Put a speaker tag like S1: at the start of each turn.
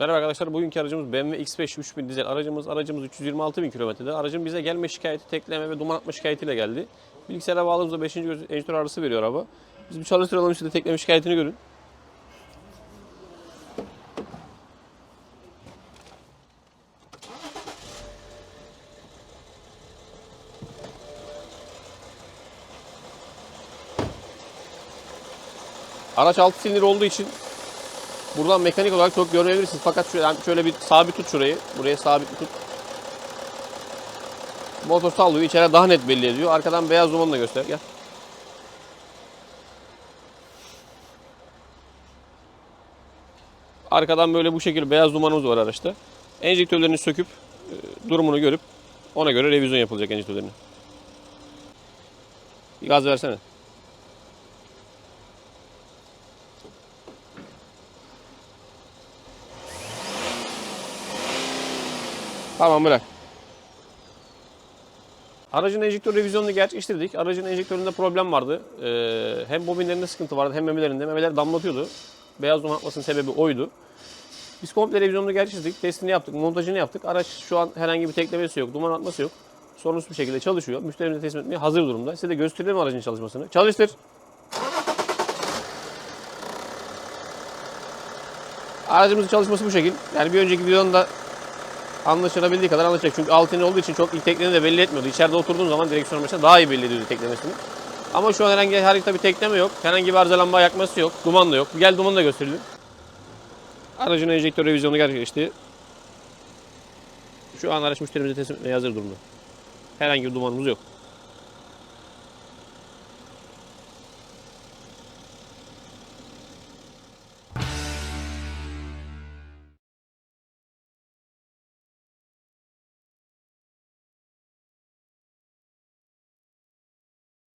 S1: Merhaba arkadaşlar. Bugünkü aracımız BMW X5 3000 dizel aracımız. Aracımız 326 bin kilometrede. Aracın bize gelme şikayeti, tekleme ve duman atma şikayetiyle geldi. Bilgisayara bağladığımızda 5. göz enjitör ağrısı veriyor araba. Biz bir çalıştıralım işte tekleme şikayetini görün. Araç 6 silindir olduğu için buradan mekanik olarak çok görmeyebilirsiniz. Fakat şöyle, şöyle bir sabit tut şurayı. Buraya sabit tut. Motor sallıyor. İçeri daha net belli ediyor. Arkadan beyaz dumanı da göster. Gel. Arkadan böyle bu şekilde beyaz dumanımız var araçta. Enjektörlerini söküp e, durumunu görüp ona göre revizyon yapılacak enjektörlerini. Bir gaz versene. Tamam bırak. Aracın enjektör revizyonunu gerçekleştirdik. Aracın enjektöründe problem vardı. Ee, hem bobinlerinde sıkıntı vardı hem memelerinde. Memeler damlatıyordu. Beyaz duman atmasının sebebi oydu. Biz komple revizyonunu gerçekleştirdik. Testini yaptık, montajını yaptık. Araç şu an herhangi bir teklemesi yok, duman atması yok. Sorunsuz bir şekilde çalışıyor. Müşterimize teslim etmeye hazır durumda. Size de gösterelim aracın çalışmasını. Çalıştır. Aracımızın çalışması bu şekil. Yani bir önceki videonun da anlaşılabildiği kadar anlaşacak. Çünkü altın olduğu için çok ilk tekleni de belli etmiyordu. İçeride oturduğun zaman direksiyon başında daha iyi belli ediyordu teklemesini. Ama şu an herhangi harita bir tekleme yok. Herhangi bir arızalanma yakması yok. Duman da yok. Gel dumanı da gösterelim. Aracın enjektör revizyonu gerçekleşti. Şu an araç müşterimize teslim etmeye hazır durumda. Herhangi bir dumanımız yok.